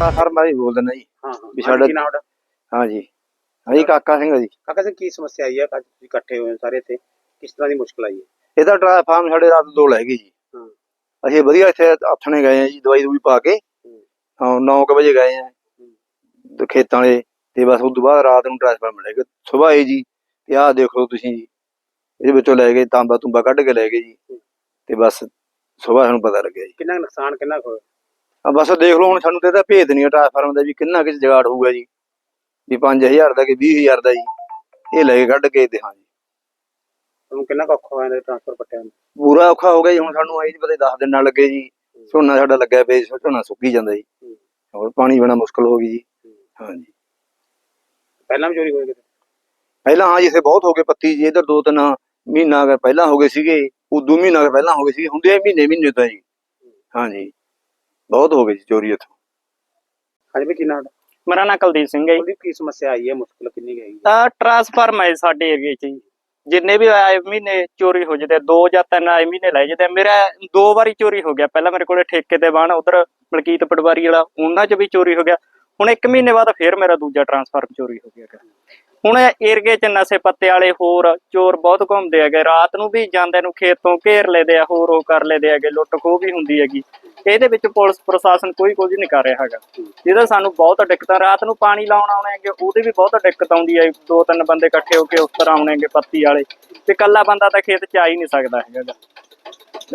ਹਰ ਮਾਰੀ ਬੋਲ ਦਿੰਦਾ ਜੀ। ਹਾਂ ਹਾਂ। ਵੀ ਸਾਡਾ- ਕੀ ਨਾਮ ਤੁਹਾਡਾ? ਹਾਂ ਜੀ। ਹਾਂਜੀ ਕਾਕਾ ਸਿੰਘ ਆ ਜੀ। ਕਾਕਾ ਸਿੰਘ ਕੀ ਸਮੱਸਿਆ ਆਈ ਹੈ ਅੱਜ ਤੁਸੀਂ ਇਕੱਠੇ ਹੋਏ ਹੋ ਸਾਰੇ ਇੱਥੇ। ਕਿਸ ਤਰ੍ਹਾਂ ਦੀ ਮੁਸ਼ਕਲ ਆਈ ਹੈ ਇਹਦਾ ਟ੍ਰਾਂਸਫਾਰਮ ਸਾਡੇ ਰਾਤ ਦੋ ਲੈ ਗਏ ਜੀ। ਹਾਂ। ਅਸੀਂ ਵਧੀਆ ਇੱਥੇ ਆਥਣੇ ਗਏ ਆ ਜੀ ਦਵਾਈ ਦੂਈ ਪਾ ਕੇ। ਹਾਂ। 9 ਵਜੇ ਗਏ ਆ। ਤੇ ਖੇਤਾਂ ਵਾਲੇ ਤੇ ਬਸ ਉਸ ਤੋਂ ਬਾਅਦ ਰਾਤ ਨੂੰ ਟ੍ਰਾਂਸਫਾਰਮ ਲੈ ਗਏ। ਸਵੇਰ ਆਏ ਜੀ ਤੇ ਆਹ ਦੇਖੋ ਤੁਸੀਂ ਜੀ। ਇਹਦੇ ਵਿੱਚੋਂ ਲੈ ਗਏ ਤਾਂਬਾ ਤੁੰਬਾ ਕੱਢ ਕੇ ਲੈ ਗਏ ਜੀ। ਤੇ ਬਸ ਸਵੇਰ ਸਾਨੂੰ ਪਤਾ ਲੱਗਿਆ ਜੀ। ਕਿੰਨਾ ਕੁ ਨੁਕਸਾਨ ਕਿੰਨਾ ਕੁ ਹੋਇਆ? ਬਸ ਦੇਖ ਲਓ ਹੁਣ ਸਾਨੂੰ ਤੇ ਇਹਦਾ ਭੇਦ ਨਹੀਂ ਟ੍ਰਾਂਸਫਾਰਮ ਦਾ ਵੀ ਕਿੰਨਾ ਕਿਸ ਜਗਾੜ ਹੋਊਗਾ ਜੀ। ਵੀ 5000 ਦਾ ਕਿ 20000 ਦਾ ਜੀ। ਇਹ ਲੈ ਕੇ ਕੱਢ ਕੇ ਤੇ ਹਾਂ ਜੀ। ਤੁਹਾਨੂੰ ਕਿੰਨਾ ਔਖਾ ਹੋਇਆ ਟ੍ਰਾਂਸਫਰ ਪੱਟਿਆਂ ਨੂੰ? ਪੂਰਾ ਔਖਾ ਹੋ ਗਿਆ ਜੀ ਹੁਣ ਸਾਨੂੰ ਆਈ ਨਹੀਂ ਪਤਾ 10 ਦਿਨ ਨਾਲ ਲੱਗੇ ਜੀ। ਝੋਨਾ ਸਾਡਾ ਲੱਗਿਆ ਪਿਆ ਜੀ ਝੋਨਾ ਸੁੱਕੀ ਜਾਂਦਾ ਜੀ। ਹੋਰ ਪਾਣੀ ਬਿਨਾ ਮੁਸ਼ਕਲ ਹੋ ਗਈ ਜੀ। ਹਾਂ। ਜੀ। ਪਹਿਲਾਂ ਵੀ ਚੋਰੀ ਹੋਈ ਕਿਤੇ? ਪਹਿਲਾਂ ਹਾਂ ਜੀ ਇੱਥੇ ਬਹੁਤ ਹੋ ਗਏ ਪੱਤੀ ਜੀ। ਇਧਰ ਦੋ ਤਿੰਨ ਮਹੀਨਾ ਪਹਿਲਾਂ ਹੋ ਗਏ ਸੀਗੇ। ਉਦੋਂ ਮਹੀਨਾ ਪਹਿਲਾਂ ਹੋ ਗਏ ਸੀ ਹੁੰਦੇ ਮਹੀਨੇ ਮਹੀਨੇ ਤਾਂ ਜੀ। ਹਾਂ ਜੀ। ਬਹੁਤ ਹੋ ਜੀ ਚੋਰੀ ਇੱਥੋਂ। ਹਾਂਜੀ ਵੀ ਕੀ ਨਾਮ ਮੇਰਾ ਨਾਂ ਕੁਲਦੀਪ ਸਿੰਘ ਹੈ ਜੀ। ਉਹਦੀ ਕੀ ਸਮੱਸਿਆ ਆਈ ਹੈ? ਮੁਸ਼ਕਲ ਕਿੰਨੀ ਹੈ? ਤਾਂ ਟਰਾਂਸਫਾਰਮ ਹੈ ਸਾਡੇ ਏਰੀਏ 'ਚ ਜੀ। ਜਿੰਨੇ ਵੀ ਆਏ ਮਹੀਨੇ ਚੋਰੀ ਹੋ ਜਾਂਦੇ ਆ, ਦੋ ਜਾਂ ਤਿੰਨ ਆਏ ਮਹੀਨੇ ਲੈ ਜਾਂਦੇ ਆ। ਮੇਰਾ ਦੋ ਵਾਰੀ ਚੋਰੀ ਹੋ ਗਿਆ। ਪਹਿਲਾਂ ਮੇਰੇ ਕੋਲੇ ਠੇਕੇ ਤੇ ਬਾਣ ਉਧਰ ਮਲਕੀਤ ਪਟਵਾਰੀ ਵਾਲਾ ਉਹਨਾਂ 'ਚ ਵੀ ਚੋਰੀ ਹੋ ਗਿਆ। ਹੁਣ ਇੱਕ ਮਹੀਨੇ ਬਾਅਦ ਫੇਰ ਮੇਰਾ ਦੂਜਾ ਟਰਾਂਸਫਾਰਮ ਚੋਰੀ ਹੋ ਗਿਆ ਗਾ। ਹੁਣ ਏਰਗੇ 'ਚ ਨਸ਼ੇ ਪੱਤੇ ਵਾਲੇ ਹੋਰ ਚੋਰ ਬਹੁਤ ਘੁੰਮਦੇ ਹੈਗੇ। ਰਾਤ ਨੂੰ ਵੀ ਜਾਂਦੇ ਨੂੰ ਖੇਤ ਤੋਂ ਘੇਰ ਲੈਦੇ ਆ, ਹੋਰ ਉਹ ਕਰ ਲੈਦੇ ਹੈਗੇ, ਲੁੱਟ ਖੋਹ ਵੀ ਹੁੰਦੀ ਹੈਗੀ। ਇਹਦੇ ਵਿੱਚ ਪੁਲਿਸ ਪ੍ਰਸ਼ਾਸਨ ਕੋਈ ਕੁਝ ਨਹੀਂ ਕਰ ਰਿਹਾ ਹੈਗਾ। ਜਿਹਦਾ ਸਾਨੂੰ ਬਹੁਤ ਦਿੱਕਤਾਂ ਰਾਤ ਨੂੰ ਪਾਣੀ ਲਾਉਣ ਆਉਣੇ ਹੈਗੇ, ਉਹਦੀ ਵੀ ਬਹੁਤ ਦਿੱਕਤ ਆਉਂਦੀ ਹੈ ਦੋ ਤਿੰਨ ਬੰਦੇ ਇਕੱਠੇ ਹੋ ਕੇ ਉਸ ਤਰ੍ਹਾਂ ਆਉਣੇ ਹੈਗੇ ਪੱਤੀ ਵਾਲੇ। ਤੇ ਇਕੱਲਾ ਬੰਦਾ ਤਾਂ ਖੇਤ 'ਚ ਆ ਹੀ ਨਹੀਂ ਸਕਦਾ ਹੈਗਾ।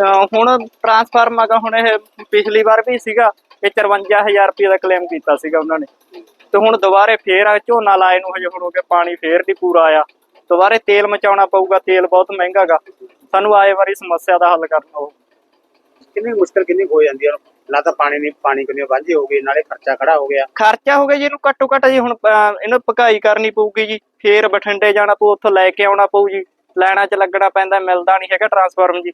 ਅਹ ਹੁਣ ਟਰਾਂਸਫਾਰਮ ਹੈਗਾ, ਹੁਣ ਇਹ ਪਿਛਲੀ ਵਾਰ ਵੀ ਸੀਗਾ, ਇਹ 54000 ਰੁਪਏ ਦਾ ਕਲੇਮ ਕੀਤਾ ਸੀਗਾ ਉਹਨਾਂ ਨੇ। ਤੇ ਹੁਣ ਦੁਬਾਰੇ ਫੇਰ ਆ ਝੋਨਾ ਲਾਏ ਨੂੰ ਹਜੇ ਹੁਣ ਹੋ ਗਿਆ ਪਾਣੀ ਫੇਰ ਨਹੀਂ ਪੂਰਾ ਆਇਆ। ਦੁਬਾਰੇ ਤੇਲ ਮਚਾਉਣਾ ਪਊਗਾ ਤੇਲ ਬਹੁਤ ਮਹਿੰਗਾ ਗਾ। ਸਾਨੂੰ ਆਏ ਵਾਰੀ ਸਮੱਸਿਆ ਦਾ ਹੱਲ ਕਰਨਾ ਹੋਊ ਕਿੰਨੀ ਮੁਸ਼ਕਲ ਕਿੰਨੀ ਹੋ ਜਾਂਦੀ ਹੈ ਨਾ ਤਾਂ ਪਾਣੀ ਨਹੀਂ ਪਾਣੀ ਕਿੰਨੇ ਵਾਂਝੇ ਹੋ ਗਏ ਨਾਲੇ ਖਰਚਾ ਖੜਾ ਹੋ ਗਿਆ। ਖਰਚਾ ਹੋ ਗਿਆ ਜੀ ਇਹਨੂੰ ਘੱਟੋ ਘੱਟ ਜੀ ਹੁਣ ਇਹਨੂੰ ਪਕਾਈ ਕਰਨੀ ਪਊਗੀ ਜੀ। ਫੇਰ ਬਠਿੰਡੇ ਜਾਣਾ ਪਊ ਉੱਥੋਂ ਲੈ ਕੇ ਆਉਣਾ ਪਊ ਜੀ। ਲਾਈਨਾਂ 'ਚ ਲੱਗਣਾ ਪੈਂਦਾ ਮਿਲਦਾ ਨਹੀਂ ਹੈਗਾ ਟਰਾਂਸਫਾਰਮ ਜੀ।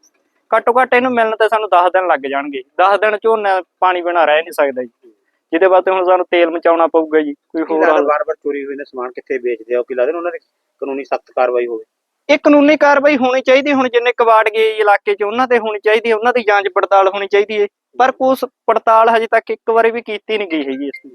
ਘੱਟੋ ਘੱਟ ਇਹਨੂੰ ਮਿਲਣ ਤੇ ਸਾਨੂੰ 10 ਦਿਨ ਲੱਗ ਜਾਣਗੇ। 10 ਦਿਨ ਝੋਨਾ ਪਾਣੀ ਬਿਨਾਂ ਰਹਿ ਨਹੀਂ ਸਕਦਾ ਜੀ। ਜਿਹਦੇ ਵਾਸਤੇ ਹੁਣ ਸਾਨੂੰ ਤੇਲ ਮਚਾਉਣਾ ਪਊਗਾ ਜੀ ਕੋਈ ਹੋਰ ਹੱਲ? ਵਾਰ-ਵਾਰ ਚੋਰੀ ਹੋਏ ਨੇ ਸਮਾਨ ਕਿੱਥੇ ਵੇਚਦੇ ਆ ਕੀ ਲੱਗਦਾ ਉਹਨਾਂ ਦੇ ਕਾਨੂੰਨੀ ਸਖਤ ਕਾਰਵਾਈ ਹੋਵੇ? ਇਹ ਕਾਨੂੰਨੀ ਕਾਰਵਾਈ ਹੋਣੀ ਚਾਹੀਦੀ ਹੁਣ ਜਿੰਨੇ ਕਬਾੜ ਗਏ ਇਲਾਕੇ 'ਚ ਉਹਨਾਂ ਤੇ ਹੋਣੀ ਚਾਹੀਦੀ ਉਹਨਾਂ ਦੀ ਜਾਂਚ ਪੜਤਾਲ ਹੋਣੀ ਚਾਹੀਦੀ ਹੈ ਪਰ ਕੁਛ ਪੜਤਾਲ ਹਜੇ ਤੱਕ ਇੱਕ ਵਾਰੀ ਵੀ ਕੀਤੀ ਨਹੀਂ ਗਈ ਹੈਗੀ ਇਸ ਦੀ